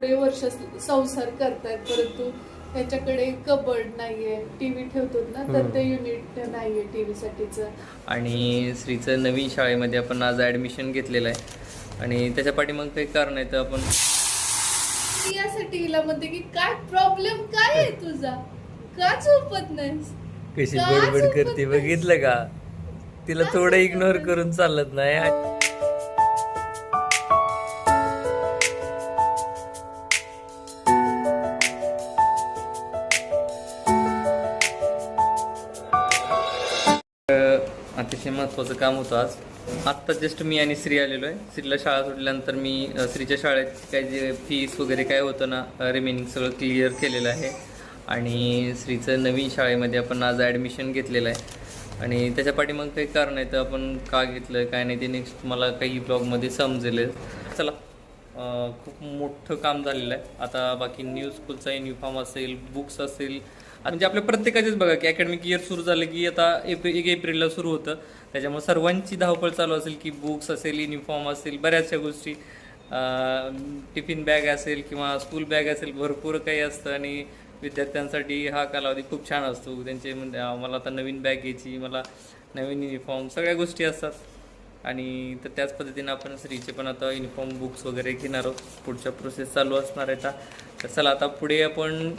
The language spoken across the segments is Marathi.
थोडे वर्ष संसार करतायत परंतु त्याच्याकडे कबड नाहीये. टीव्ही ठेवतो ना तर ते युनिट नाहीये टीव्ही साठीच. आणि श्रीचं नवीन शाळेमध्ये आपण आज ॲडमिशन घेतलेलं आहे. आणि त्याच्या पाठीमाग काही कारण आहे तर आपण यासाठी हिला म्हणते की काय प्रॉब्लेम काय आहे तुझा? का झोपत नाहीस? कशी का बडबड झोपत करते नाहीस? बघितलं का? तिला का थोडं झोपत इग्नोर? करून चालत नाही. महत्त्वाचं काम होतं आज. आत्ता जस्ट मी आणि श्री आलेलो आहे. श्रीला शाळा सुटल्यानंतर मी श्रीच्या शाळेत काय जे फीस वगैरे काय होतं ना रिमेनिंग सगळं क्लिअर केलेलं आहे. आणि श्रीचं नवीन शाळेमध्ये आपण आज ॲडमिशन घेतलेलं आहे. आणि त्याच्या पाठीमाग काही कारण आहे तर आपण का घेतलं काय नाही ते नेक्स्ट तुम्हाला काही ब्लॉगमध्ये समजेल. चला खूप मोठं काम झालेलं आहे. आता बाकी न्यू स्कूलचा युनिफॉर्म असेल बुक्स असेल म्हणजे आपल्या प्रत्येकाचेच बघा की अकॅडमिक इयर सुरू झालं की आता एप्रिल एक एप्रिलला सुरू होतं. त्याच्यामुळे सर्वांची धावपळ चालू असेल की बुक्स असेल युनिफॉर्म असेल बऱ्याचशा गोष्टी टिफिन बॅग असेल किंवा स्कूल बॅग असेल भरपूर काही असतं आणि विद्यार्थ्यांसाठी हा कालावधी खूप छान असतो. त्यांचे म्हणजे मला आता नवीन बॅग घ्यायची मला नवीन युनिफॉर्म सगळ्या गोष्टी असतात. आणि तर त्याच पद्धतीनं आपण स्त्रीचे पण आता युनिफॉर्म बुक्स वगैरे घेणार आहोत. पुढच्या प्रोसेस चालू असणार आहे आता. तर चला आता पुढे आपण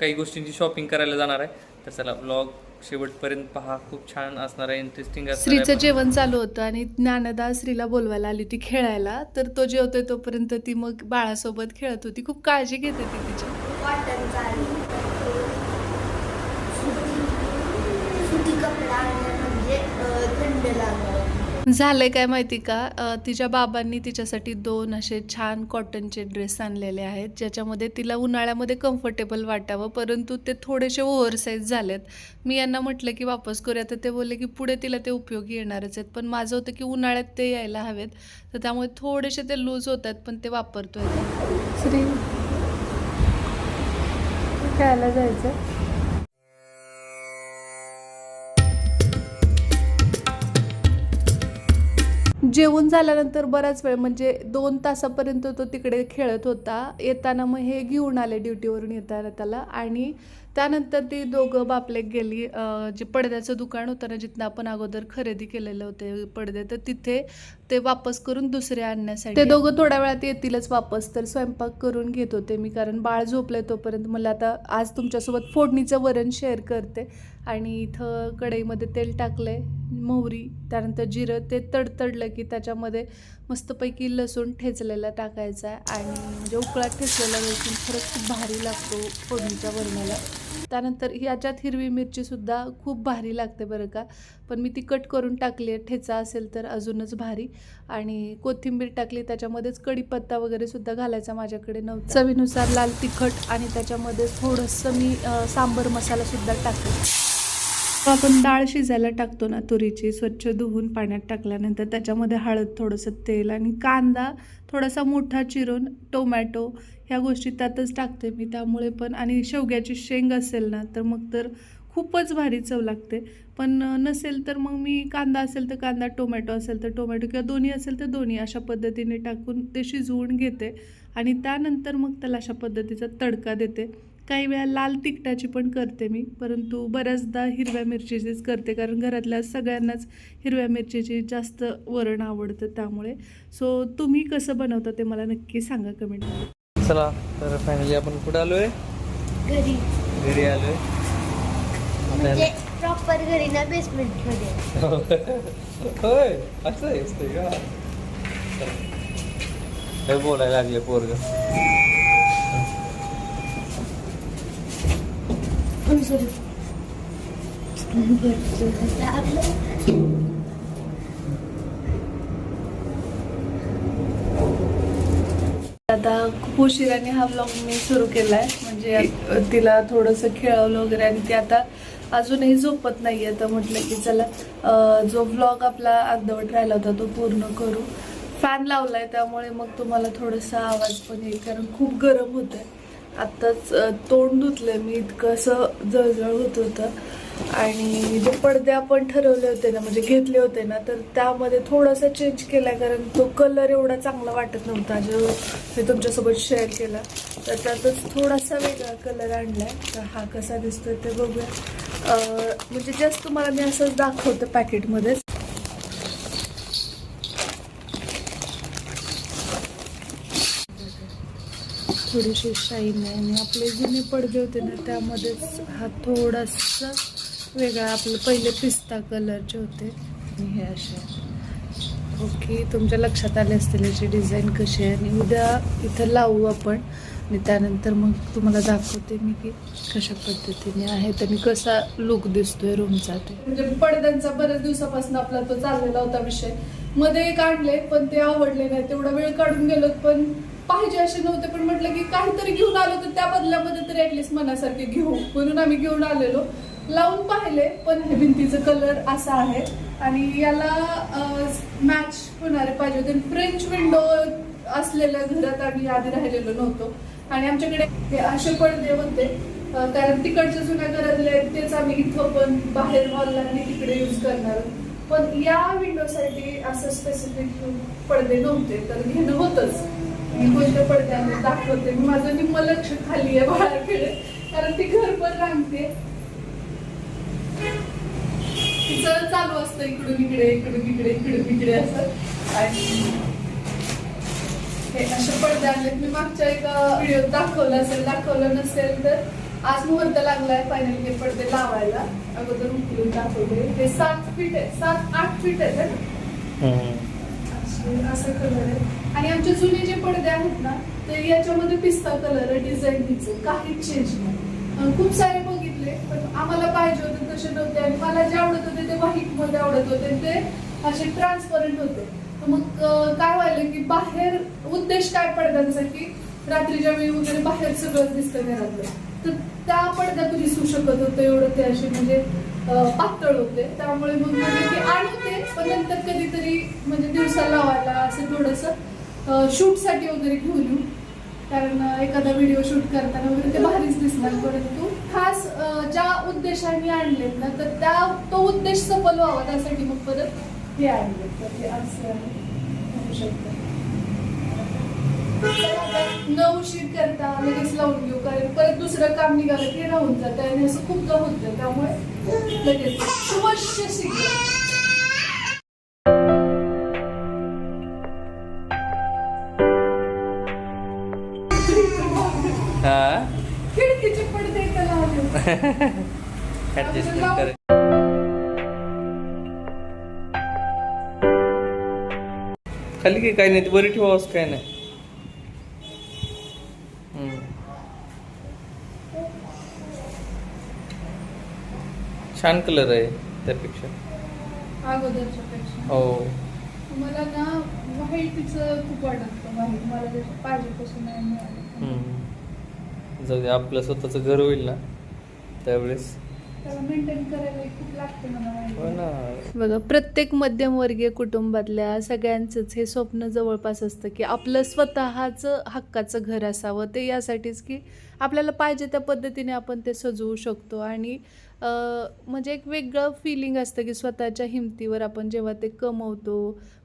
काही गोष्टींची शॉपिंग करायला जाणार आहे. तर चला ब्लॉग शेवटपर्यंत पहा खूप छान असणार आहे इंटरेस्टिंग आहे जेवण चालू होतं आणि ज्ञानदा श्रीला बोलवायला आली होती खेळायला. तर तो जेवतोय तोपर्यंत ती मग बाळासोबत खेळत होती. खूप काळजी घेते ती तिची. कॉटन चालू सुती कपडा आणला म्हणजे अं, थंड लागावं झालंय काय माहिती का? तिच्या बाबांनी तिच्यासाठी दोन असे छान कॉटनचे ड्रेस आणलेले आहेत ज्याच्यामध्ये तिला उन्हाळ्यामध्ये कम्फर्टेबल वाटावं परंतु ते थोडेसे ओव्हर साईज झालेत. मी यांना म्हटलं की वापस करूया. तर ते बोलले की पुढे तिला ते उपयोगी येणारच आहेत. पण माझं होतं की उन्हाळ्यात ते यायला हवेत तर त्यामुळे थोडेसे ते लूज होत आहेत पण ते वापरतोय. श्री खायला जायचं? जेवण झाल्यानंतर बराच वेळ म्हणजे दोन तासापर्यंत तो तिकडे खेळत होता. येताना मग हे घेऊन आले ड्युटीवरून येताना त्याला. आणि त्यानंतर ती दोघं बापलेक गेली. जे पडद्याचं दुकान होतं ना जिथनं आपण अगोदर खरेदी केलेले होते पडदे तर तिथे ते वापस करून दुसरे आणण्यासाठी ते दोघं थोड्या वेळात येतीलच वापस तर स्वयंपाक करून घेत होते मी कारण बाळ झोपलंय तोपर्यंत. मला आता आज तुमच्यासोबत फोडणीचं वरण शेअर करते. आणि इथं कढईमध्ये तेल टाकलंय मोहरी त्यानंतर जिरं ते तडतडलं की त्याच्यामध्ये मस्तपैकी लसूण ठेचलेला टाकायचा आहे. आणि म्हणजे उकळात ठेचलेला लसूण खरंच खूप भारी लागतो फोडणीच्या वरणाला. त्यानंतर ह्याच्यात हिरवी मिरचीसुद्धा खूप भारी लागते बरं का. पण मी ती कट करून टाकली आहे. ठेचा असेल तर अजूनच भारी. आणि कोथिंबीर टाकली त्याच्यामध्येच कढीपत्ता वगैरे सुद्धा घालायचा माझ्याकडे नव्हता. चवीनुसार लाल तिखट आणि त्याच्यामध्ये थोडंसं मी सांबर मसालासुद्धा टाकते आपण डाळ शिजायला टाकतो ना तुरीची स्वच्छ धुवून पाण्यात टाकल्यानंतर त्याच्यामध्ये हळद थोडंसं तेल आणि कांदा थोडासा मोठा चिरून टोमॅटो ह्या गोष्टी त्यातच टाकते मी. त्यामुळे पण आणि शेवग्याची शेंग असेल ना तर मग तर खूपच भारी चव लागते. पण नसेल तर मग मी कांदा असेल तर कांदा टोमॅटो असेल तर टोमॅटो किंवा दोन्ही असेल तर दोन्ही अशा पद्धतीने टाकून ते शिजवून घेते. आणि त्यानंतर मग त्याला अशा पद्धतीचा तडका देते. काही वेळा लाल तिखटाची पण करते मी परंतु बऱ्याचदा हिरव्या मिरचीचीच करते कारण घरातल्या सगळ्यांनाच हिरव्या मिरचीची जास्त वरण आवडतं त्यामुळे. सो तुम्ही कसं बनवता ते मला नक्की सांगा कमेंटमध्ये. चला तर फायनली आपण कुठं आलोय? घरी. घरी आलोय. म्हणजे प्रॉपर घरी ना बेसमेंटमध्ये. होय असं आहे असतंय का? काय बोलायला लागले पोरग आता खूप उशिराने हा ब्लॉग मी सुरू केला आहे म्हणजे तिला थोडंसं खेळवलं वगैरे आणि ती आता अजूनही झोपत नाही आहे तर म्हटलं की चला जो ब्लॉग आपला अर्धवट राहिला होता तो पूर्ण करू. फॅन लावलाय त्यामुळे मग तुम्हाला थोडासा आवाज पण येईल. कारण खूप गरम होत आहे आत्ताच तोंड धुतलंय मी इतकं असं जळजळ होत होतं. आणि जे पडदे आपण ठरवले होते ना म्हणजे घेतले होते ना तर त्यामध्ये थोडासा चेंज केला कारण तो कलर एवढा चांगला वाटत नव्हता. जो मी तुमच्यासोबत शेअर केला तर त्यातच थोडासा वेगळा कलर आणलाय. तर हा कसा दिसतोय ते बघूया. म्हणजे जस्ट तुम्हाला मी असंच दाखवतं पॅकेटमध्येच थोडीशी शाईन आहे आणि आपले जुने पडदे होते ना त्यामध्येच हा थोडासा वेगळा आपले पहिले पिस्ता कलरचे होते. आणि हे असे. ओके तुमच्या लक्षात आले असतील याची डिझाईन कशी आहे. आणि उद्या इथं लावू आपण. आणि त्यानंतर मग तुम्हाला दाखवते मी की कशा पद्धतीने आहे आणि कसा लुक दिसतोय रूमचा ते. म्हणजे पडद्यांचा बऱ्याच दिवसापासून आपला तो चाललेला होता विषय. मध्ये आणले पण ते आवडले नाही. तेवढा वेळ काढून गेलो पण पाहिजे असे नव्हते. पण म्हटलं की काहीतरी घेऊन आलो तर त्या बदल्यामध्ये तरी ऍटलिस्ट मनासारखे घेऊ. म्हणून आम्ही घेऊन आलेलो. लावून पाहिले पण हे भिंतीचं कलर असा आहे. आणि याला मॅच होणारे पाहिजे होते. फ्रेंच विंडो असलेल्या घरात आम्ही आधी राहिलेलो नव्हतो. आणि आमच्याकडे हे असे पडदे होते. कारण तिकडच्या जुन्या घरातले आहेत, तेच आम्ही इथं पण बाहेर हॉलला आणि तिकडे यूज करणार आहोत. पण या विंडोसाठी असं स्पेसिफिक पडदे नव्हते तर घेणं होतच. मी कोणत्या पडद्याने दाखवते? मी माझं निम्म लक्ष खाली आहे बाळाकडे. कारण ती घर पण रांगते. तिचं चालू असतं इकडून इकडे इकडून इकडे इकडून इकडे असं. आणि हे असे पडदे आणलेत. मी मागच्या एका व्हिडिओ दाखवलं असेल दाखवलं नसेल तर आज मुहूर्त लागलाय फायनली हे पडदे लावायला. अगोदर उकलून दाखवले हे सात फीट आहे. सात आठ फीट आहेत ना? असं कलर आहे आणि आमचे जुने जे पडदे आहेत ना ते याच्यामध्ये पिस्ता कलर आहे डिझाईनचं काहीच चेंज नाही. खूप सारे पण आम्हाला पाहिजे होते तसे नव्हते आणि मला जे आवडत होते ते व्हाईटमध्ये आवडत होते ते असे ट्रान्सपरंट होते. तर मग काय व्हायलं की बाहेर उद्देश काय पडद्यांचा की रात्रीच्या वेळी वगैरे बाहेर सगळं दिसतं घरातलं. तर त्या पडद्यात दिसू शकत होतं एवढं ते असे म्हणजे पातळ होते. त्यामुळे मग म्हणजे की आणू पण नंतर कधीतरी म्हणजे दिवसा लावायला असं थोडंसं शूटसाठी वगैरे घेऊन येऊ. कारण एखादा व्हिडिओ शूट करताना वगैरे ते भारीच दिसणार परंतु खास ज्या उद्देशाने आणलेत ना तर त्या तो उद्देश सफल व्हावा त्यासाठी मग परत हे आणले तर ते असं आहे. होऊ न उशीर करता लगेच लावून घेऊ कारण परत दुसरं काम निघालं ते राहून जातं आणि असं खूपदा होतं. त्यामुळे लगेच. शिकलं लावले ऍडजस्टमेंट कर. खाली काही काही नाही बरी ठेवावंच काय नाही. छान कलर आहे त्यापेक्षा. हो. मला ना व्हाईटचं खूप वाटतं व्हाईट मला पाहिजे तसं नाही मिळालं. जाऊ दे आपलं स्वतःचं घर होईल ना. त्यावेळेस. त्याला मेंटेन करायला खूप लागते मला हो बघा प्रत्येक मध्यमवर्गीय कुटुंबातल्या सगळ्यांचंच हे स्वप्न जवळपास असतं की आपलं स्वतःचं हक्काचं घर असावं. ते यासाठीच की आपल्याला पाहिजे त्या पद्धतीने आपण ते सजवू शकतो आणि म्हणजे एक वेगळं फिलिंग असतं की स्वतःच्या हिमतीवर आपण जेव्हा ते कमवतो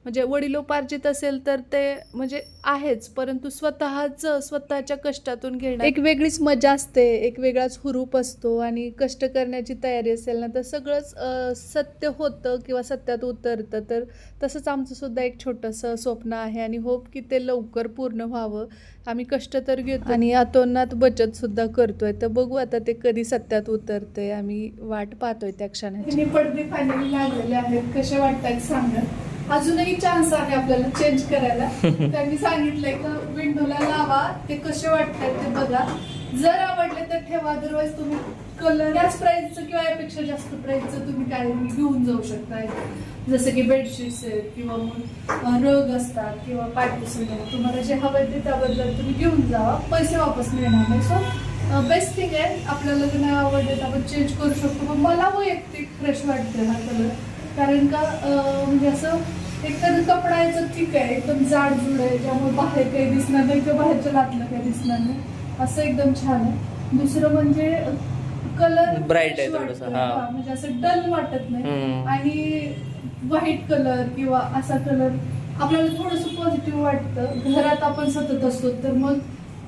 म्हणजे वडिलोपार्जित असेल तर ते म्हणजे आहेच परंतु स्वतःचं स्वतःच्या कष्टातून घेणं एक वेगळीच मजा असते एक वेगळाच हुरूप असतो आणि कष्ट करण्याची तयारी असेल ना तर सगळंच सत्य होतं किंवा सत्यात उतरतं. तर तसंच आमचं सुद्धा एक छोटंसं स्वप्न आहे आणि होप की ते लवकर पूर्ण व्हावं. आम्ही कष्ट तर घेतो. आणि अतोनात बचत सुद्धा करतोय. तर बघू आता ते कधी सत्यात उतरतंय आम्ही वाट पाहतोय त्या क्षणाची. पडदे फायनली लागलेले आहेत. कसे वाटतात सांगा. अजूनही चान्स आहे आपल्याला चेंज करायला. त्यांनी सांगितलंय का विंडोला लावा. ते कसे वाटतात ते बघा. जर आवडले तर ठेवा. अदरवाईज तुम्ही कलर याच प्राईजचं किंवा यापेक्षा जास्त प्राईजचं तुम्ही काय घेऊन जाऊ शकता जसं की बेडशीट्स आहेत किंवा मग रग असतात किंवा पायपुसण तुम्हाला जे हवं ते त्याबद्दल तुम्ही घेऊन जावा पैसे वापस मिळणार नाही. सो बेस्ट थिंग आहे आपल्याला जर नाही आवडले तर आपण चेंज करू शकतो. पण मला वैयक्तिक फ्रेश वाटते हा कलर कारण का म्हणजे असं एकतर कपडा याचं ठीक आहे एकदम जाड जुड आहे ज्यामुळे बाहेर काही दिसणार नाही किंवा बाहेरच्या लातलं काही दिसणार नाही. असं एकदम छान आहे दुसरं म्हणजे कलर Bright आहे थोडंसं, हा. म्हणजे असं डल वाटत नाही हम्म. आणि व्हाईट कलर किंवा असा कलर आपल्याला थोडस पॉझिटिव्ह वाटतं घरात आपण सतत असतो तर मग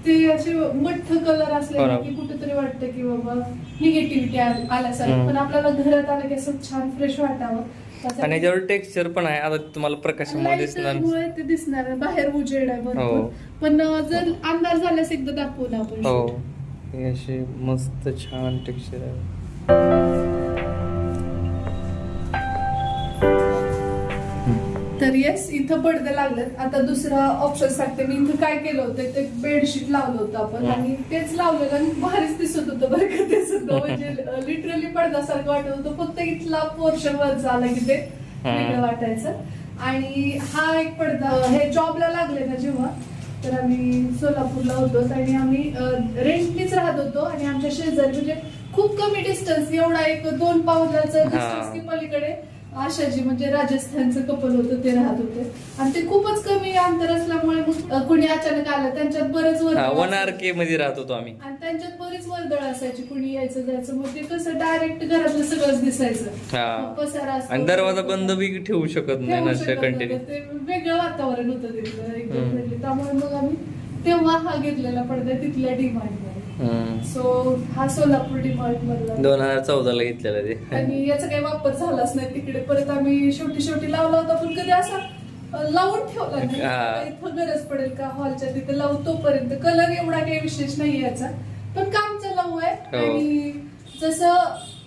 ते असे मठ्ठ कलर असले बरोबर. की कुठेतरी वाटतं की बाबा निगेटिव्हिटी आल्यासारखं हम्म. पण आपल्याला घरात आलं की असं छान फ्रेश वाटावं आणि याच्यावर टेक्स्चर पण आहे. आता तुम्हाला प्रकाशामध्ये दिसणार. ते दिसणार बाहेर उजेड आहे हो. पण जर अंधार झाल्यास एकदा दाखवू ना आपण हो. हे असे मस्त छान टेक्स्चर आहे. तर येस इथं पडदे लागलेत. आता दुसरा ऑप्शन सांगते मी इथं काय केलं होतं ते बेडशीट लावलं होतं आपण. आणि तेच लावलेलं आणि भारीच दिसत होतं बरं का. ते सुद्धा म्हणजे लिटरली पडद्यासारखं वाटत होतं. फक्त इथला पोर्शन वर झाला की ते वेगळं वाटायचं. आणि हा एक पडदा हे जॉबला लागले ना जेव्हा तर आम्ही सोलापूरला होतो. आणि आम्ही रेंटनीच राहत होतो. आणि आमच्या शेजारी म्हणजे खूप कमी डिस्टन्स एवढा एक दोन पावलाचं डिस्टन्स की पलीकडे. आशाजी म्हणजे राजस्थानचं कपल होतं ते राहत होते आणि ते खूपच कमी अंतर असल्यामुळे मग कोणी अचानक आलं त्यांच्यात बरेच वन आर. के मध्ये राहत होतो आम्ही आणि त्यांच्यात बरीच वर्दळ असायची कुणी यायचं जायचं मग ते कसं डायरेक्ट घरातलं सगळंच दिसायचं पसारा असतो. आणि दरवाजा बंद बी ठेवू शकत नाही ठेवू ना शकत कंटिन्यू नव्हतं. ते वेगळं वातावरण होतं तिथलं एकदम. त्यामुळे मग आम्ही तेव्हा हा घेतलेला पडदा तिथल्या डिमांड सो हा सोलापूर डिमांड मधला. दोन हजार चौदाला घेतलेला ते. आणि याचा काही वापर झालाच नाही तिकडे. परत आम्ही शेवटी शेवटी लावला होता पण कधी असा लावून ठेवला नाही. इथं गरज पडेल का? हॉलच्या तिथे लावू तोपर्यंत कलर एवढा काही विशेष नाही याचा. पण कामचं लावू आहे. हो. आणि जसं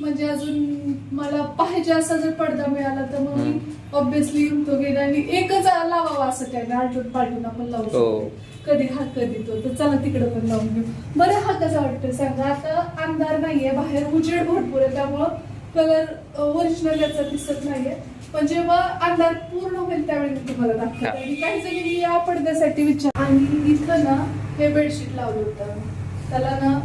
म्हणजे अजून मला पाहिजे असा जर पडदा मिळाला तर मग मी ऑब्विसली तो घेईन आणि एकच लावावा असं काय नाही आलटून पालटून आपण लावू हो. शकतो. कधी हा कधी तो. तर चला तिकडे पण लावून घेऊ. बरं हा कसा वाटतं सांगा. आता अंधार नाहीये बाहेर उजेड भरपूर आहे त्यामुळं कलर ओरिजिनल याचा दिसत नाहीये. पण जेव्हा अंधार पूर्ण होईल त्यावेळी मी तुम्हाला दाखवते. आणि काही जणी या पडद्यासाठी विचार. आणि इथं ना हे बेडशीट लावलं होतं. त्याला ना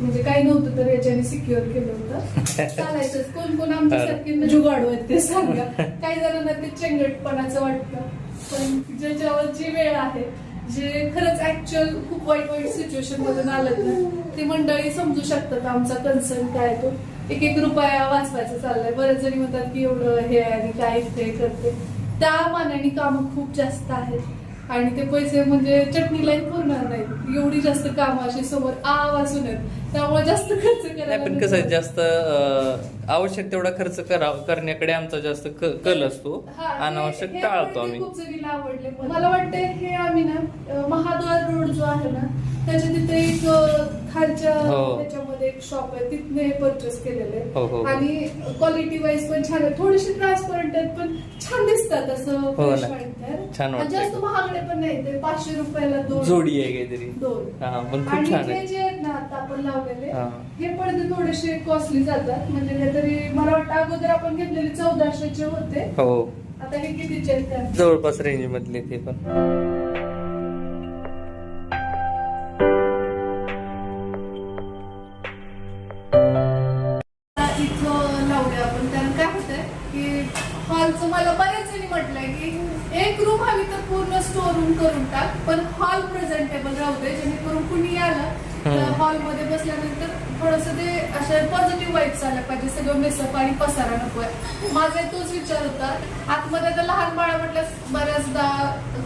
म्हणजे काही नव्हतं तर याच्याने सिक्युअर केलं होतं. चालायचं. कोण कोण आमच्यासारखे जुगाडू आहेत ते सांगा. काही जणांना ते चेंगटपणाचं वाटतं. पण ज्याच्यावर जी वेळ आहे जे खरंच ऍक्च्युअल खूप वाईट वाईट सिच्युएशन मधून आलं ना ते मंडळी समजू शकतात आमचा कन्सर्न काय तो. एक एक रुपया वाचवायचा चाललाय. बरेच जणी म्हणतात की एवढं हे आहे आणि काय ते करते. त्या मानाने काम खूप जास्त आहेत आणि ते पैसे म्हणजे चटणीलाही पुरणार नाहीत. एवढी जास्त कामं अशी समोर आ वाचून आहेत त्यामुळे जास्त खर्च नाही पण. कसं आहे, जास्त अं, आवश्यक तेवढा खर्च करा करण्याकडे आमचा जास्त क- कल असतो हा, हे- अनावश्यक हे टाळतो आम्ही खूप जणीला आवडले पण. मला वाटते हे आम्ही ना अं, महाद्वार रोड जो आहे ना त्याच्या तिथे एक अं, खालच्या हो. त्याच्यामध्ये एक शॉप आहे तिथने परचेस केलेले हो, हो, हो. आणि क्वालिटी वाईज पण छान आहे थोडीशी ट्रान्सपरंट आहेत पण छान दिसतात असं हो fresh ना. वाटतं. छान आणि वाटतंय. जास्त महागडे पण नाही ते पाचशे रुपयाला दोन जोडी आहे काहीतरी दोन हा पण खूप आणि छान हे आहे जे आहेत ना आता आपण लावलेले हा. हे पडदे थोडेसे कॉस्टली जातात म्हणजे तरी मला वाटतं अगोदर आपण घेतलेले चौदाशेचे होते हो आता हे कितीचे? जवळपास रेंज मधले ते पण मला बऱ्याच जणी म्हटलंय की एक रूम हवी तर पूर्ण स्टोर रूम करून टाक पण हॉल प्रेझेंटेबल राहू दे जेणेकरून कुणी आलं. हॉलमध्ये बसल्यानंतर थोडस ते अशा पॉझिटिव्ह वाईट आल्या पाहिजे सगळं मेसअप आणि पसारा नकोय माझा तोच विचार होता. आतमध्ये आता लहान बाळा म्हटल्यास बऱ्याचदा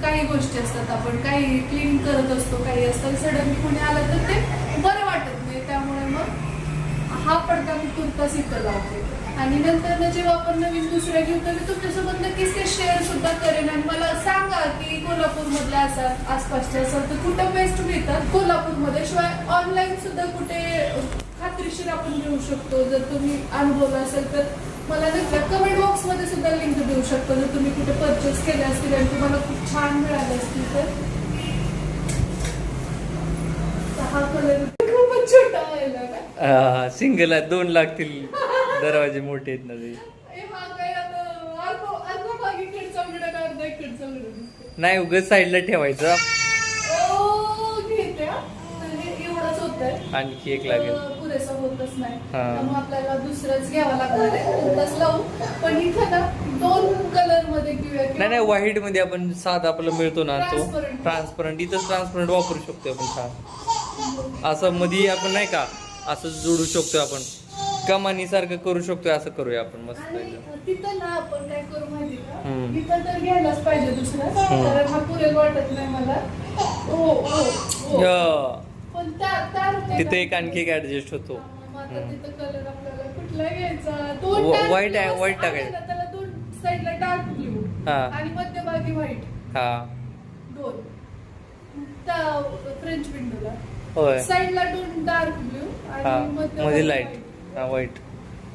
काही गोष्टी असतात आपण काही क्लीन करत असतो काही असतं सडनली कोणी आलं तर ते बरं वाटत नाही. त्यामुळे मग हा पडदा मी तुर्तास इथं लावते. आणि नंतर जेव्हा आपण नवीन दुसऱ्या घेऊ तर मी तुमच्यासोबत नक्कीच ते शेअर सुद्धा करेन. आणि मला सांगा की कोल्हापूर मधल्या असाल आसपासच्या असाल तर कुठं बेस्ट मिळतात? कोल्हापूरमध्ये शिवाय ऑनलाईन सुद्धा कुठे खात्रीशीर आपण घेऊ शकतो. जर तुम्ही अनुभवलं असेल तर मला नक्की कमेंट बॉक्समध्ये सुद्धा लिंक देऊ शकतो. जर तुम्ही कुठे परचेस केले असतील आणि तुम्हाला खूप छान मिळाले असतील तर. हा कलर खूपच छोटा सिंगल आहे. दोन लागतील. दरवाजे मोठे आहेत ना ते. हा. नाही उगाच साईडला ठेवायचं. आणखी एक लागेल. पुरेसा होतच नाही. हा. त्यामुळे आपल्याला दुसरंच घ्यावं लागणार आहे. कोणताच लावू. पण इथं ना दोन कलरमध्ये नाही नाही व्हाईटमध्ये आपण साधा आपला मिळतो ना तो. ट्रान्सपरंट इथंच ट्रान्सपरंट वापरू शकतो आपण छान. असं मध्ये आपण नाही का असं जोडू शकतो आपण. कमानी सारखं करू शकतोय असं करूया आपण मस्त आणि एकदम. तिथं ना आपण काय करू माहिती का? हम्म. इथं तर घ्यायलाच पाहिजे दुसरं कारण हा पुरेल वाटत नाही मला. ओ ओ ओ या. पण त्या त्या तिथे एक आणखी एक ऍडजस्ट होतो. मग आता तिथं कलर आपल्याला कुठला घ्यायचा? दोन व- dark white आहे, white आहे टाकायचं. ना, त्याला दोन साईडला डार्क ब्ल्यू हा. आणि मध्यभागी व्हाईट हा. दोन. त्या फ्रेंच विंडोला होय. साईडला दोन डार्क ब्ल्यू हा. आणि मध्यभागी मध्ये लाइट white. हा व्हाईट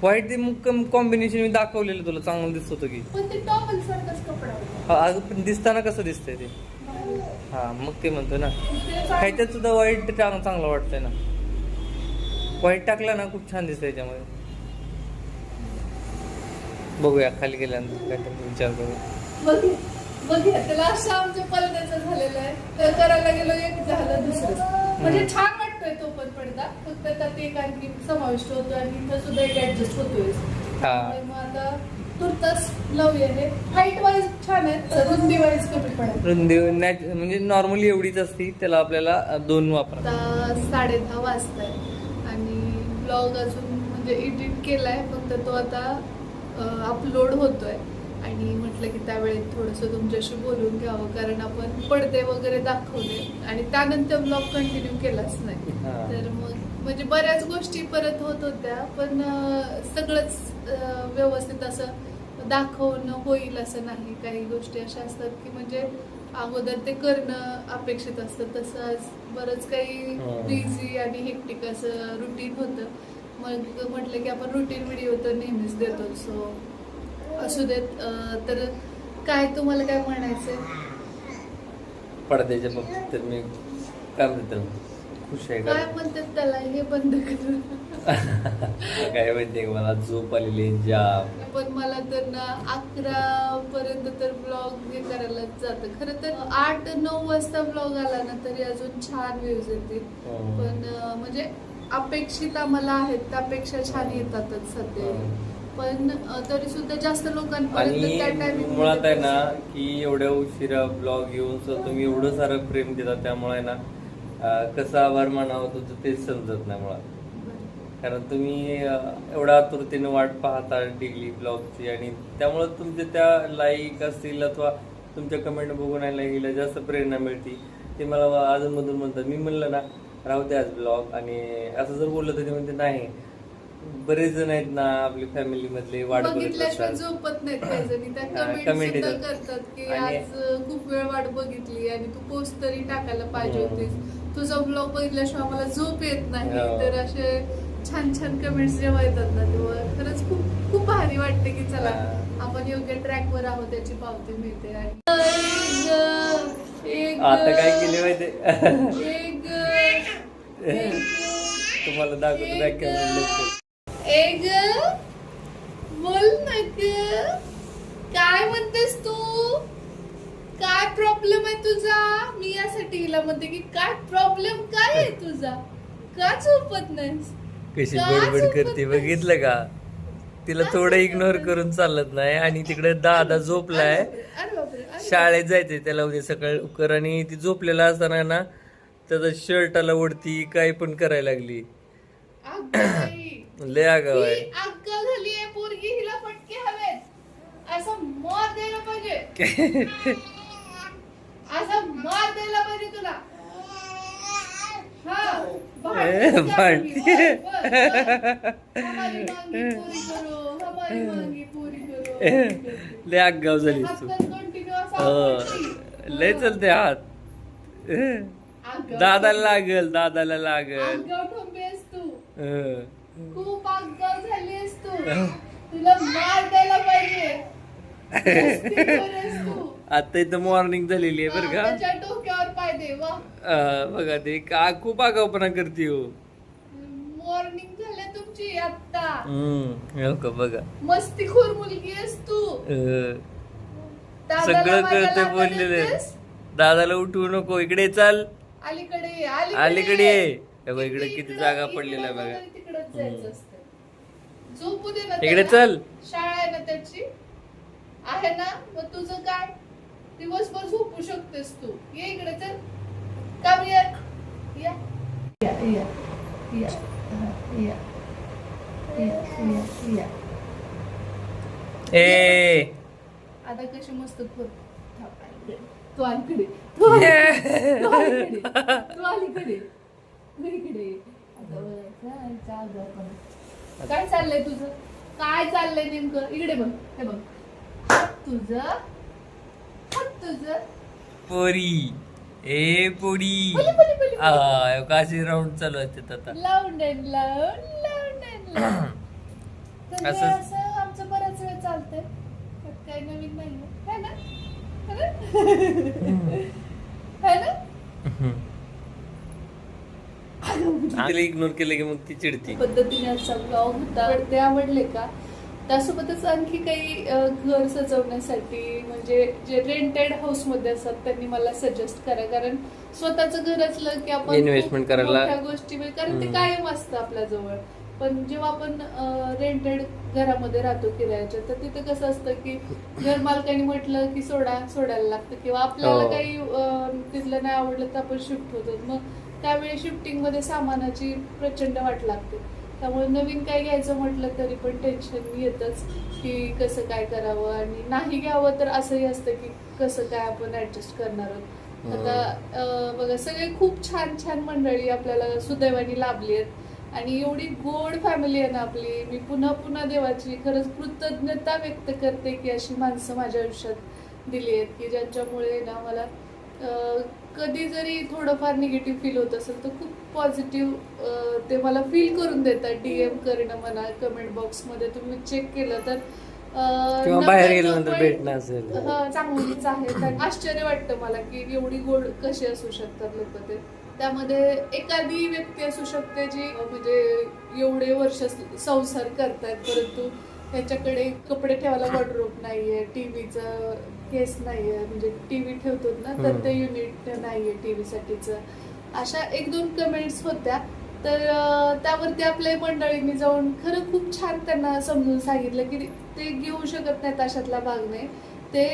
व्हाईट ते मग कॉम्बिनेशन मी दाखवलेलं तुला चांगलं दिसत होतं की. पण ते टॉपल सारखाच कपडा होता. हा अगं पण दिसताना कसं दिसतंय ते? हा मग ते म्हणतो ना. ते चांगलं- ह्याच्यात सुद्धा व्हाईट टाकणं चांगलं वाटतंय ना. व्हाईट टाकला ना खूप छान दिसतंय याच्यामध्ये बघूया खाली गेल्यानंतर काहीतरी विचार करू. बघ बघ त्याला असं आमच्या पलद्याचं झालेलं आहे. तर करायला गेलो एक झालं दुसरं. म्हणजे छान वाटतोय तो पण पडदा फक्त त्यात एक आणखी समाविष्ट होतो आणि इथं सुद्धा एक ऍडजस्ट होतोय. त्यामुळे मग आता तुर्तास लावूया हे. हाईट वाईज छान आहे रुंदी वाईज कमी पडेल रुंदी नॅच म्हणजे नॉर्मली एवढीच असती त्याला आपल्याला दोन वापरा. आता साडे दहा वाजताय. आणि ब्लॉग अजून म्हणजे एडिट केलाय फक्त तो आता अपलोड होतोय. आणि म्हटलं की त्यावेळेत थोडंसं तुमच्याशी बोलून घ्यावं कारण आपण पडदे वगैरे दाखवले आणि त्यानंतर ब्लॉग कंटिन्यू केलाच नाही. हा. तर मग म्हणजे बऱ्याच गोष्टी परत होत होत्या पण सगळंच व्यवस्थित असं दाखवणं होईल असं नाही. काही गोष्टी अशा असतात की म्हणजे अगोदर ते करणं अपेक्षित असतं. तसं आज बरंच काही हं. बिझी आणि हेक्टिक असं रुटीन होतं. मग म्हटलं की आपण रुटीन व्हिडिओ तर नेहमीच देतो सो असू देत तर काय तुम्हाला काय म्हणायचंय? पडद्याच्या बाबतीत तर मी काय म्हणतो खुश आहे काय का? म्हणतात त्याला? हे बंद करून काय माहितीये का मला? झोप आलेली आहे जाम. पण मला तर ना अकरा पर्यंत तर ब्लॉग हे करायलाच जातं. खरं तर आठ नऊ वाजता ब्लॉग आला ना तरी अजून छान व्ह्यूज येतील. हम्म. पण अं, म्हणजे अपेक्षित आम्हाला आहेत त्यापेक्षा छान येतातच सध्या. हम्म. पण तरी सुद्धा जास्त आणि मुळात आहे ना की एवढ्या उशिरा ब्लॉग येऊन सुद्धा तुम्ही एवढं सारं प्रेम देता त्यामुळे आहे ना अं, कसं आभार मानावं तुझं तेच समजत नाही मुळात. कारण तुम्ही अं, एवढ्या आतुरतेने वाट पाहता डेली ब्लॉगची आणि त्यामुळे तुमच्या त्या लाईक असतील अथवा तुमच्या कमेंट बघून आहे हिला जास्त प्रेरणा मिळते. ते मला अजूनमधून म्हणतात मी म्हणलं ना राहू दे आज ब्लॉग आणि असं जर बोललं तर ते म्हणते नाही बरेच जण आहेत ना आपली फॅमिली मधले वाट बघत बघितल्याशिवाय असतात झोपत नाहीत काही जणी त्या हा, कमेंट सुद्धा येतात. करतात की आणि- आज खूप वेळ वाट बघितली आणि तू पोस्ट तरी टाकायला पाहिजे हम्म. होतीस तुझा ब्लॉग बघितल्याशिवाय मला झोप येत नाही हो. तर असे छान छान कमेंट्स जेव्हा येतात ना तेव्हा खरंच खूप खूप भारी वाटते की चला हा. आपण योग्य ट्रॅक वर आहोत त्याची पावती मिळते आणि एक, एक, आता काय केले माहिती एक, एक, तुम्हाला दाखवतो बॅक कॅमेरा एक बोल ना ग काय म्हणतेस तू काय प्रॉब्लेम आहे तुझा मी यासाठी हिला म्हणते की काय प्रॉब्लेम काय आहे तुझा का झोपत नाहीस कशी का झोपत करते? बघितलं का तिला का थोडं झोपत इग्नोर नाही? करून चालत नाही आणि तिकडे दादा झोपलाय अरे बापरे, अरे बापरे, अरे शाळेत जायचंय त्याला उद्या सकाळी उकर आणि ती झोपलेला असताना ना त्याचा शर्टाला ओढती काय पण करायला लागली बापरे. अगं बाई. ही अक्कल झाली आहे पोरगी हिला फटके हवेत. असं मार द्यायला पाहिजे. असं मार द्यायला पाहिजे तुला. हा. हमारी मांगी पुरी करो हमारी मांगी पुरी करो. झालीस तू. हातपाय continue असं हो. लय चलते हात. दादाला लागल दादाला लागल. तू. हं. खूप आगाऊ झाली आहेस तू. तुला मार द्यायला पाहिजे. आता इथं मॉर्निंग झालेली आहे बरं का? डोक्यावर पाय दे वा. बघा ते का खूप आगाऊपणा करते हो. मॉर्निंग झाल्या तुमची आता हम्म हो का? बघा. मस्तीखोर मुलगी आहेस तू. सगळं लाथा बोललेलं? दादाला उठवू नको. इकडे चाल. अलीकडे ये, अलीकडे इकडे- किती जागा आहे बघा. जायचं असतं. झोपू दे ना इकडे त्याला. चल. शाळा आहे ना त्याची. आहे ना? मग तुझं काय? दिवसभर झोपू शकतेस तू. ये इकडे चल. काम ये या. या या. या. हा, या. या. ए. आता कशी मस्त थो- थांब, तू अलीकडे तू अलीकडे तू अलीकडे तू अलीकडे तू इकडे काय चाललंय तुझं? काय चाललंय नेमकं? इकडे बघ हे बघ. तुझं तुझं. पोरी. ए पोरी. काशी राऊंड चालू असतात आता. लावून देन लावून लावून असंच- असं. आमचं बराच वेळ चालतंय. काही नवीन नाही ना? है ना? है ना? तिला इग्नोर केलं की मग ती चिडती. पद्धतीने आजचा ब्लॉग होता. ते आवडले का? त्यासोबतच आणखी काही घर सजवण्यासाठी म्हणजे जे रेंटेड हाऊसमध्ये असतात त्यांनी मला सजेस्ट करा. कारण स्वतःचं घर असलं की आपण खूप करायला- गोष्टी कारण ते. कायम असतं आपल्या जवळ. पण जेव्हा आपण रेंटेड घरामध्ये राहतो किरायाच्या तर तिथे कसं असतं की घर मालकाने म्हटलं की सोडा सोडायला लागतं. किंवा आपल्याला हो. काही तिथलं नाही आवडलं तर आपण शिफ्ट होतो. मग त्यावेळी शिफ्टिंगमध्ये सामानाची प्रचंड वाट लागते. त्यामुळे नवीन काय घ्यायचं म्हटलं तरी पण टेन्शन येतच की कसं काय करावं आणि नाही घ्यावं तर असंही असतं की कसं काय आपण ऍडजस्ट करणार आहोत. आता बघा सगळे खूप छान छान मंडळी आपल्याला सुदैवाने लाभली आहेत. आणि एवढी गोड फॅमिली आहे ना आपली मी पुन्हा पुन्हा देवाची खरंच कृतज्ञता व्यक्त करते की अशी माणसं माझ्या आयुष्यात दिली आहेत की ज्यांच्यामुळे ना मला कधी जरी थोडंफार निगेटिव्ह फील होत असेल तर खूप पॉझिटिव्ह ते मला फील करून देतात. डीएम करणं म्हणा कमेंट बॉक्समध्ये तुम्ही चेक केलं तर बाहेर 99 गेल्यानंतर भेटणं असेल. चांगलीच आहे. आणि आश्चर्य वाटतं मला की एवढी गोड कशी असू शकतात लोक ते. त्यामध्ये एखादी व्यक्ती असू शकते जी म्हणजे एवढे वर्ष संसार करतायत परंतु त्याच्याकडे कपडे ठेवायला वॉर्डरोब नाहीये टीव्हीचं केस नाहीये म्हणजे टीव्ही ठेवतो ना तर. ते युनिट नाहीये टीव्ही साठीच अशा एक दोन कमेंट्स होत्या. तर त्यावरती आपल्या मंडळींनी जाऊन खरं खूप छान त्यांना समजून सांगितलं की ते घेऊ शकत नाहीत अशातला भाग नाही. ते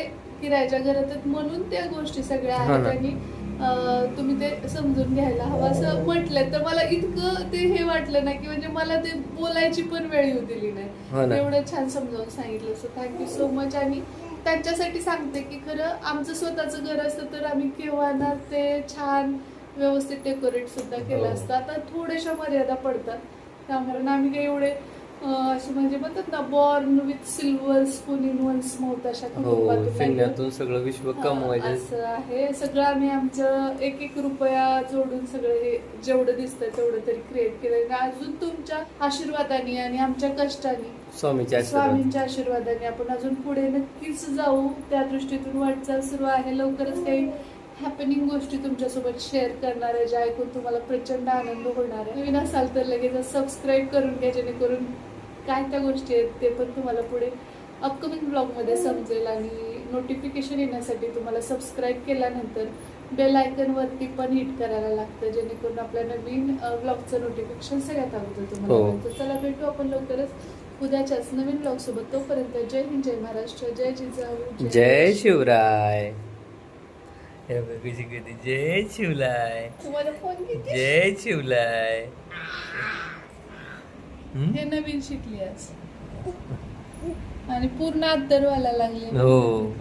किरायाच्या घरात म्हणून त्या गोष्टी सगळ्या हो आहेत ना. आणि तुम्ही ते समजून घ्यायला हवं असं म्हटलं. तर मला इतकं ते हे वाटलं नाही की म्हणजे मला ते बोलायची पण वेळ येऊ दिली हो नाही ना. एवढं छान समजावून सांगितलं. सो थँक्यू सो मच आणि त्यांच्यासाठी सांगते की खरं आमचं स्वतःचं घर असतं तर आम्ही केव्हा ना ते छान व्यवस्थित डेकोरेट सुद्धा केलं हो. असतं आता थोड्याशा मर्यादा पडतात त्यामुळे आम्ही काही एवढे असे म्हणजे म्हणतात ना born with silver spoon in one's mouth अशा हो. शून्यातून सगळं विश्व हा, कमवायचं असं आहे सगळं आम्ही आमचं एक एक रुपया जोडून सगळं हे जेवढं दिसतंय तेवढं तरी क्रिएट केलं अजून तुमच्या आशीर्वादाने आणि आमच्या कष्टाने स्वामीच्या आशीर्वाद स्वामींच्या आशीर्वादाने आपण अजून पुढे नक्कीच जाऊ. त्या दृष्टीतून वाटचाल सुरू आहे. लवकरच काही हॅपनिंग गोष्टी तुमच्यासोबत शेअर करणार आहे ज्या ऐकून तुम्हाला प्रचंड आनंद होणार आहे. नवीन असाल तर लगेच सबस्क्राईब करून घ्या जेणेकरून काय त्या गोष्टी आहेत ते पण तुम्हाला पुढे अपकमिंग ब्लॉगमध्ये समजेल आणि नोटिफिकेशन येण्यासाठी तुम्हाला सबस्क्राईब केल्यानंतर बेल आयकनवरती पण हिट करायला लागतं जेणेकरून आपल्या नवीन ब्लॉगचं नोटिफिकेशन सगळ्यात अगोदर तुम्हाला हो. चला भेटू आपण लवकरच. उद्याच्याच नवीन ब्लॉग सोबत तोपर्यंत जय हिंद जय महाराष्ट्र जय जिजाऊ जय शिवराय. जय शिवलाय तुम्हाला फोन किती? जय शिवलाय? हे नवीन शिकली आज. आणि पूर्ण अत्तर व्हायला लागले. हो.